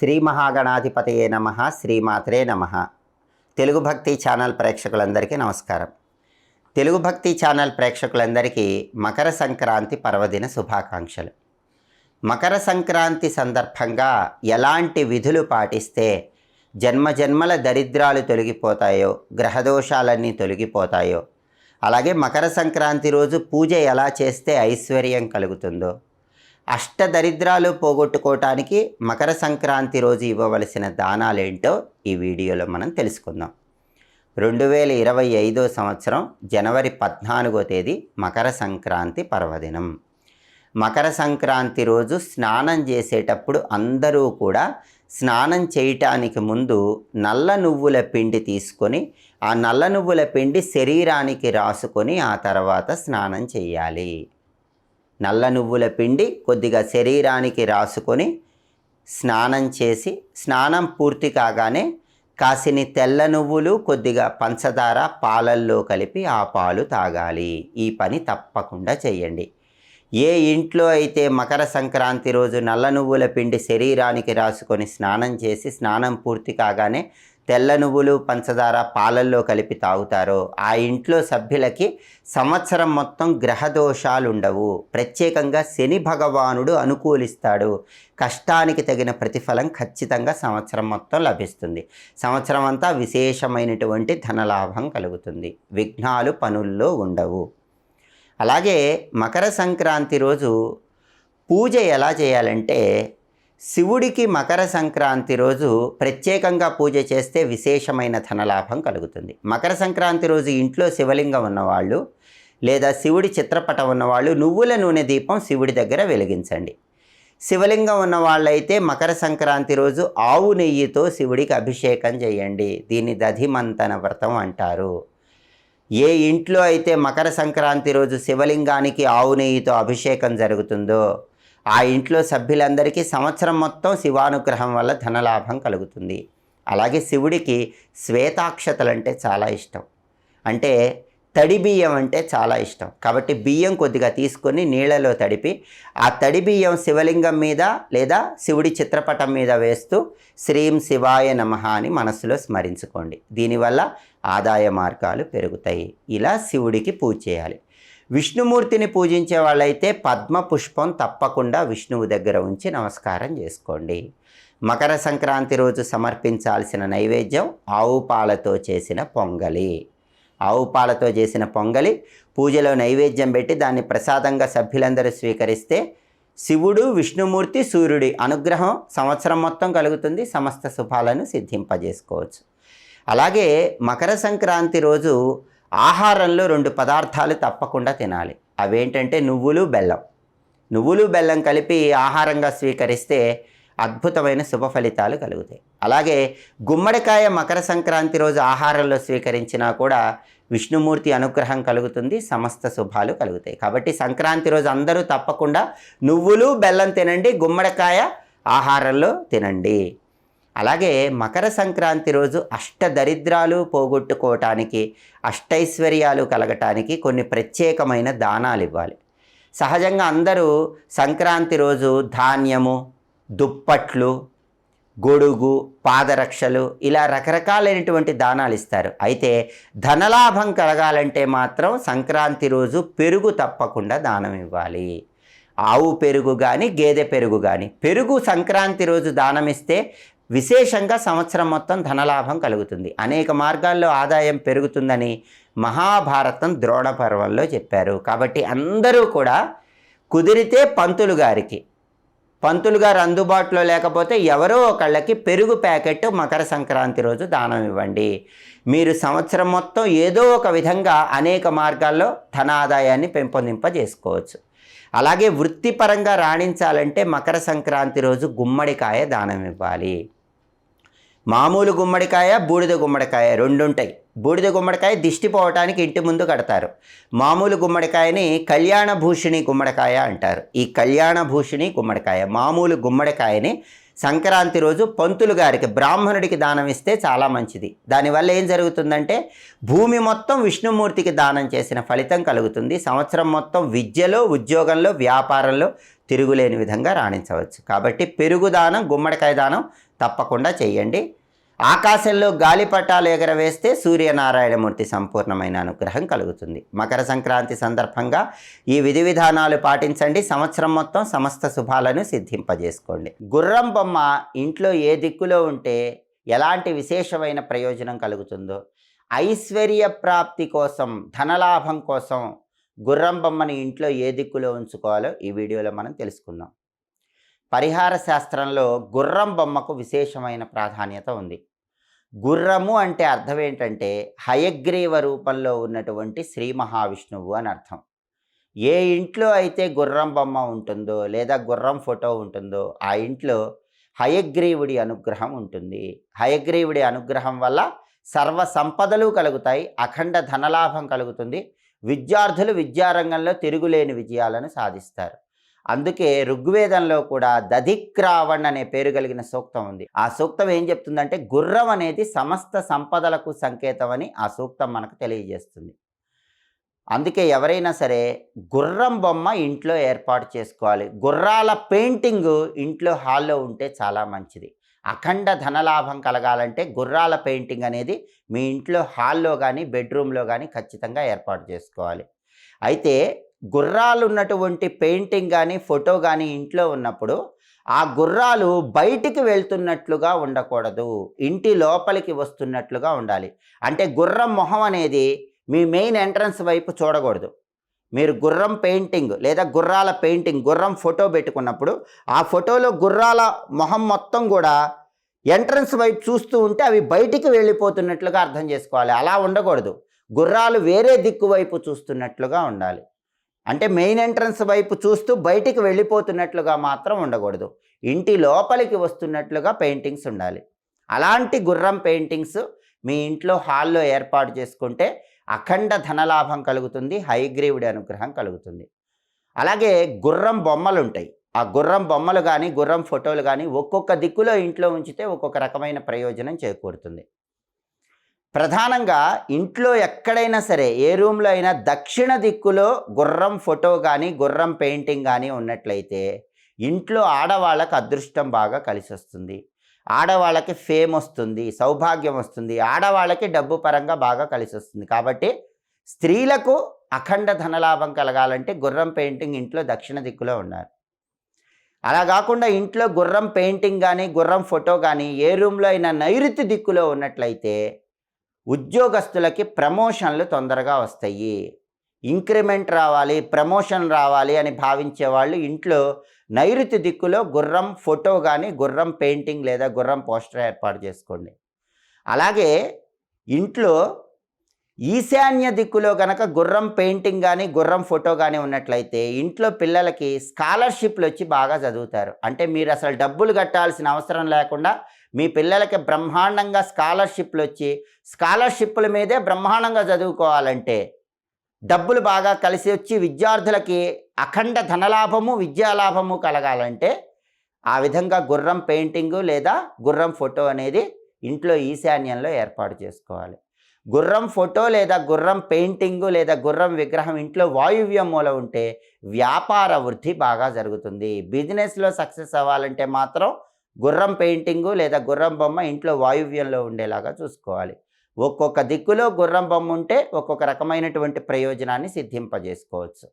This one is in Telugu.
శ్రీ మహాగణాధిపతయే నమ శ్రీమాత్రే నమ. తెలుగు భక్తి ఛానల్ ప్రేక్షకులందరికీ నమస్కారం. తెలుగు భక్తి ఛానల్ ప్రేక్షకులందరికీ మకర సంక్రాంతి పర్వదిన శుభాకాంక్షలు. మకర సంక్రాంతి సందర్భంగా ఎలాంటి విధులు పాటిస్తే జన్మజన్మల దరిద్రాలు తొలగిపోతాయో గ్రహదోషాలన్నీ తొలగిపోతాయో అలాగే మకర సంక్రాంతి రోజు పూజ ఎలా చేస్తే ఐశ్వర్యం కలుగుతుందో అష్ట దరిద్రాలు పోగొట్టుకోవటానికి మకర సంక్రాంతి రోజు ఇవ్వవలసిన దానాలేంటో ఈ వీడియోలో మనం తెలుసుకుందాం. రెండు వేల ఇరవై ఐదో సంవత్సరం జనవరి పద్నాలుగో తేదీ మకర సంక్రాంతి పర్వదినం. మకర సంక్రాంతి రోజు స్నానం చేసేటప్పుడు అందరూ కూడా స్నానం చేయటానికి ముందు నల్ల నువ్వుల పిండి తీసుకొని ఆ నల్ల నువ్వుల పిండి శరీరానికి రాసుకొని ఆ తర్వాత స్నానం చేయాలి. నల్ల నువ్వుల పిండి కొద్దిగా శరీరానికి రాసుకొని స్నానం చేసి స్నానం పూర్తి కాగానే కాసిని తెల్ల నువ్వులు కొద్దిగా పంచదార పాలల్లో కలిపి ఆ పాలు తాగాలి. ఈ పని తప్పకుండా చేయండి. ఏ ఇంట్లో అయితే మకర సంక్రాంతి రోజు నల్ల నువ్వుల పిండి శరీరానికి రాసుకొని స్నానం చేసి స్నానం పూర్తి కాగానే తెల్ల నువ్వులు పంచదార పాలల్లో కలిపి తాగుతారో ఆ ఇంట్లో సభ్యులకి సంవత్సరం మొత్తం గ్రహదోషాలు ఉండవు ప్రత్యేకంగా శని భగవానుడు అనుకూలిస్తాడు. కష్టానికి తగిన ప్రతిఫలం ఖచ్చితంగా సంవత్సరం మొత్తం లభిస్తుంది. సంవత్సరం అంతా విశేషమైనటువంటి ధనలాభం కలుగుతుంది. విఘ్నాలు పనుల్లో ఉండవు. అలాగే మకర సంక్రాంతి రోజు పూజ ఎలా చేయాలంటే శివుడికి మకర సంక్రాంతి రోజు ప్రత్యేకంగా పూజ చేస్తే విశేషమైన ధనలాభం కలుగుతుంది. మకర సంక్రాంతి రోజు ఇంట్లో శివలింగం ఉన్నవాళ్ళు లేదా శివుడి చిత్రపటం ఉన్నవాళ్ళు నువ్వుల నూనె దీపం శివుడి దగ్గర వెలిగించండి. శివలింగం ఉన్న వాళ్ళైతే మకర సంక్రాంతి రోజు ఆవు నెయ్యితో శివుడికి అభిషేకం చేయండి. దీన్ని దధిమంతన వ్రతం అంటారు. ఏ ఇంట్లో అయితే మకర సంక్రాంతి రోజు శివలింగానికి ఆవు నెయ్యితో అభిషేకం జరుగుతుందో ఆ ఇంట్లో సభ్యులందరికీ సంవత్సరం మొత్తం శివానుగ్రహం వల్ల ధనలాభం కలుగుతుంది. అలాగే శివుడికి శ్వేతాక్షతలు అంటే చాలా ఇష్టం. అంటే తడి బియ్యం అంటే చాలా ఇష్టం. కాబట్టి బియ్యం కొద్దిగా తీసుకొని నీళ్ళలో తడిపి ఆ తడి బియ్యం శివలింగం మీద లేదా శివుడి చిత్రపటం మీద వేస్తూ శ్రీం శివాయ నమ అని మనసులో స్మరించుకోండి. దీనివల్ల ఆదాయ మార్గాలు పెరుగుతాయి. ఇలా శివుడికి పూజ చేయాలి. విష్ణుమూర్తిని పూజించే వాళ్ళైతే పద్మ పుష్పం తప్పకుండా విష్ణువు దగ్గర ఉంచి నమస్కారం చేసుకోండి. మకర సంక్రాంతి రోజు సమర్పించాల్సిన నైవేద్యం ఆవు పాలతో చేసిన పొంగలి. ఆవు పాలతో చేసిన పొంగలి పూజలో నైవేద్యం పెట్టి దాన్ని ప్రసాదంగా సభ్యులందరూ స్వీకరిస్తే శివుడు విష్ణుమూర్తి సూర్యుడి అనుగ్రహం సంవత్సరం మొత్తం కలుగుతుంది సమస్త శుభాలను సిద్ధింపజేసుకోవచ్చు. అలాగే మకర సంక్రాంతి రోజు ఆహారంలో రెండు పదార్థాలు తప్పకుండా తినాలి. అవేంటంటే నువ్వులు బెల్లం. నువ్వులు బెల్లం కలిపి ఆహారంగా స్వీకరిస్తే అద్భుతమైన శుభ ఫలితాలు కలుగుతాయి. అలాగే గుమ్మడికాయ మకర సంక్రాంతి రోజు ఆహారంలో స్వీకరించినా కూడా విష్ణుమూర్తి అనుగ్రహం కలుగుతుంది సమస్త శుభాలు కలుగుతాయి. కాబట్టి సంక్రాంతి రోజు అందరూ తప్పకుండా నువ్వులు బెల్లం తినండి గుమ్మడికాయ ఆహారంలో తినండి. అలాగే మకర సంక్రాంతి రోజు అష్ట దరిద్రాలు పోగొట్టుకోవటానికి అష్టైశ్వర్యాలు కలగటానికి కొన్ని ప్రత్యేకమైన దానాలు ఇవ్వాలి. సహజంగా అందరూ సంక్రాంతి రోజు ధాన్యము దుప్పట్లు గొడుగు పాదరక్షలు ఇలా రకరకాలైనటువంటి దానాలు ఇస్తారు. అయితే ధనలాభం కలగాలంటే మాత్రం సంక్రాంతి రోజు పెరుగు తప్పకుండా దానం ఇవ్వాలి. ఆవు పెరుగు కానీ గేదె పెరుగు కానీ పెరుగు సంక్రాంతి రోజు దానం ఇస్తే విశేషంగా సంవత్సరం మొత్తం ధనలాభం కలుగుతుంది. అనేక మార్గాల్లో ఆదాయం పెరుగుతుందని మహాభారతం ద్రోణ పర్వంలో చెప్పారు. కాబట్టి అందరూ కూడా కుదిరితే పంతులు గారికి పంతులు గారు అందుబాటులో లేకపోతే ఎవరో ఒకళ్ళకి పెరుగు ప్యాకెట్ మకర సంక్రాంతి రోజు దానం ఇవ్వండి. మీరు సంవత్సరం మొత్తం ఏదో ఒక విధంగా అనేక మార్గాల్లో ధన ఆదాయాన్ని పెంపొందింపజేసుకోవచ్చు. అలాగే వృత్తిపరంగా రాణించాలంటే మకర సంక్రాంతి రోజు గుమ్మడికాయ దానం ఇవ్వాలి. మామూలు గుమ్మడికాయ బూడిద గుమ్మడికాయ రెండు ఉంటాయి బూడిద గుమ్మడికాయ దిష్టి పోవటానికి ఇంటి ముందు కడతారు. మామూలు గుమ్మడికాయని కళ్యాణ భూషిణి గుమ్మడికాయ అంటారు. ఈ కళ్యాణ భూషిణి గుమ్మడికాయ మామూలు గుమ్మడికాయని సంక్రాంతి రోజు పంతులు గారికి బ్రాహ్మణుడికి దానం ఇస్తే చాలా మంచిది. దానివల్ల ఏం జరుగుతుందంటే భూమి మొత్తం విష్ణుమూర్తికి దానం చేసిన ఫలితం కలుగుతుంది. సంవత్సరం మొత్తం విద్యలో ఉద్యోగంలో వ్యాపారంలో తిరుగులేని విధంగా రాణించవచ్చు. కాబట్టి పెరుగు దానం గుమ్మడికాయ దానం తప్పకుండా చేయండి. ఆకాశంలో గాలిపటాలు ఎగరవేస్తే సూర్యనారాయణమూర్తి సంపూర్ణమైన అనుగ్రహం కలుగుతుంది. మకర సంక్రాంతి సందర్భంగా ఈ విధి విధానాలు పాటించండి. సంవత్సరం మొత్తం సమస్త శుభాలను సిద్ధింపజేసుకోండి. గుర్రం బొమ్మ ఇంట్లో ఏ దిక్కులో ఉంటే ఎలాంటి విశేషమైన ప్రయోజనం కలుగుతుందో ఐశ్వర్య ప్రాప్తి కోసం ధనలాభం కోసం గుర్రం బొమ్మని ఇంట్లో ఏ దిక్కులో ఉంచుకోవాలో ఈ వీడియోలో మనం తెలుసుకుందాం. పరిహార శాస్త్రంలో గుర్రం బొమ్మకు విశేషమైన ప్రాధాన్యత ఉంది. గుర్రము అంటే అర్థం ఏంటంటే హయగ్రీవ రూపంలో ఉన్నటువంటి శ్రీ మహావిష్ణువు అని అర్థం. ఏ ఇంట్లో అయితే గుర్రం బొమ్మ ఉంటుందో లేదా గుర్రం ఫోటో ఉంటుందో ఆ ఇంట్లో హయగ్రీవుడి అనుగ్రహం ఉంటుంది. హయగ్రీవుడి అనుగ్రహం వల్ల సర్వ సంపదలు కలుగుతాయి అఖండ ధనలాభం కలుగుతుంది. విద్యార్థులు విద్యారంగంలో తిరుగులేని విజయాలను సాధిస్తారు. అందుకే ఋగ్వేదంలో కూడా దధిక్రావణ్ అనే పేరు కలిగిన సూక్తం ఉంది. ఆ సూక్తం ఏం చెప్తుందంటే గుర్రం అనేది సమస్త సంపదలకు సంకేతం అని ఆ సూక్తం మనకు తెలియజేస్తుంది. అందుకే ఎవరైనా సరే గుర్రం బొమ్మ ఇంట్లో ఏర్పాటు చేసుకోవాలి. గుర్రాల పెయింటింగ్ ఇంట్లో హాల్లో ఉంటే చాలా మంచిది. అఖండ ధనలాభం కలగాలంటే గుర్రాల పెయింటింగ్ అనేది మీ ఇంట్లో హాల్లో కానీ బెడ్రూమ్లో కానీ ఖచ్చితంగా ఏర్పాటు చేసుకోవాలి. అయితే గుర్రాలు ఉన్నటువంటి పెయింటింగ్ కానీ ఫోటో కానీ ఇంట్లో ఉన్నప్పుడు ఆ గుర్రాలు బయటికి వెళ్తున్నట్లుగా ఉండకూడదు. ఇంటి లోపలికి వస్తున్నట్లుగా ఉండాలి. అంటే గుర్రం మొహం అనేది మీ మెయిన్ ఎంట్రన్స్ వైపు చూడకూడదు. మీరు గుర్రం పెయింటింగ్ లేదా గుర్రాల పెయింటింగ్ గుర్రం ఫోటో పెట్టుకున్నప్పుడు ఆ ఫోటోలో గుర్రాల మొహం మొత్తం కూడా ఎంట్రన్స్ వైపు చూస్తూ ఉంటే అవి బయటికి వెళ్ళిపోతున్నట్లుగా అర్థం చేసుకోవాలి. అలా ఉండకూడదు. గుర్రాలు వేరే దిక్కు వైపు చూస్తున్నట్లుగా ఉండాలి. అంటే మెయిన్ ఎంట్రన్స్ వైపు చూస్తూ బయటికి వెళ్ళిపోతున్నట్లుగా మాత్రం ఉండకూడదు. ఇంటి లోపలికి వస్తున్నట్లుగా పెయింటింగ్స్ ఉండాలి. అలాంటి గుర్రం పెయింటింగ్స్ మీ ఇంట్లో హాల్లో ఏర్పాటు చేసుకుంటే అఖండ ధనలాభం కలుగుతుంది హైగ్రీవుడి అనుగ్రహం కలుగుతుంది. అలాగే గుర్రం బొమ్మలు ఉంటాయి ఆ గుర్రం బొమ్మలు కానీ గుర్రం ఫోటోలు కానీ ఒక్కొక్క దిక్కులో ఇంట్లో ఉంచితే ఒక్కొక్క రకమైన ప్రయోజనం చేకూరుతుంది. ప్రధానంగా ఇంట్లో ఎక్కడైనా సరే ఏ రూమ్లో అయినా దక్షిణ దిక్కులో గుర్రం ఫోటో కానీ గుర్రం పెయింటింగ్ కానీ ఉన్నట్లయితే ఇంట్లో ఆడవాళ్ళకు అదృష్టం బాగా కలిసి వస్తుంది ఆడవాళ్ళకి ఫేమ్ వస్తుంది సౌభాగ్యం వస్తుంది. ఆడవాళ్ళకి డబ్బు పరంగా బాగా కలిసి వస్తుంది కాబట్టి స్త్రీలకు అఖండ ధనలాభం కలగాలంటే గుర్రం పెయింటింగ్ ఇంట్లో దక్షిణ దిక్కులో ఉన్నారు అలా కాకుండా ఇంట్లో గుర్రం పెయింటింగ్ కానీ గుర్రం ఫోటో కానీ ఏ రూమ్లో అయినా నైరుతి దిక్కులో ఉన్నట్లయితే ఉద్యోగస్తులకి ప్రమోషన్లు తొందరగా వస్తాయి. ఇంక్రిమెంట్ రావాలి ప్రమోషన్ రావాలి అని భావించే వాళ్ళు ఇంట్లో నైరుతి దిక్కులో గుర్రం ఫోటో కానీ గుర్రం పెయింటింగ్ లేదా గుర్రం పోస్టర్ ఏర్పాటు చేసుకోండి. అలాగే ఇంట్లో ఈశాన్య దిక్కులో కనుక గుర్రం పెయింటింగ్ కానీ గుర్రం ఫోటో కానీ ఉన్నట్లయితే ఇంట్లో పిల్లలకి స్కాలర్షిప్లు వచ్చి బాగా చదువుతారు. అంటే మీరు అసలు డబ్బులు కట్టాల్సిన అవసరం లేకుండా మీ పిల్లలకి బ్రహ్మాండంగా స్కాలర్షిప్లు వచ్చి స్కాలర్షిప్ల మీదే బ్రహ్మాండంగా చదువుకోవాలంటే డబ్బులు బాగా కలిసి వచ్చి విద్యార్థులకి అఖండ ధనలాభము విద్యాలాభము కలగాలంటే ఆ విధంగా గుర్రం పెయింటింగు లేదా గుర్రం ఫోటో అనేది ఇంట్లో ఈశాన్యంలో ఏర్పాటు చేసుకోవాలి. గుర్రం ఫోటో లేదా గుర్రం పెయింటింగు లేదా గుర్రం విగ్రహం ఇంట్లో వాయువ్యం మూల ఉంటే వ్యాపార వృద్ధి బాగా జరుగుతుంది. బిజినెస్లో సక్సెస్ అవ్వాలంటే మాత్రం గుర్రం పెయింటింగు లేదా గుర్రం బొమ్మ ఇంట్లో వాయువ్యంలో ఉండేలాగా చూసుకోవాలి. ఒక్కొక్క దిక్కులో గుర్రం బొమ్మ ఉంటే ఒక్కొక్క రకమైనటువంటి ప్రయోజనాన్ని సిద్ధింపజేసుకోవచ్చు.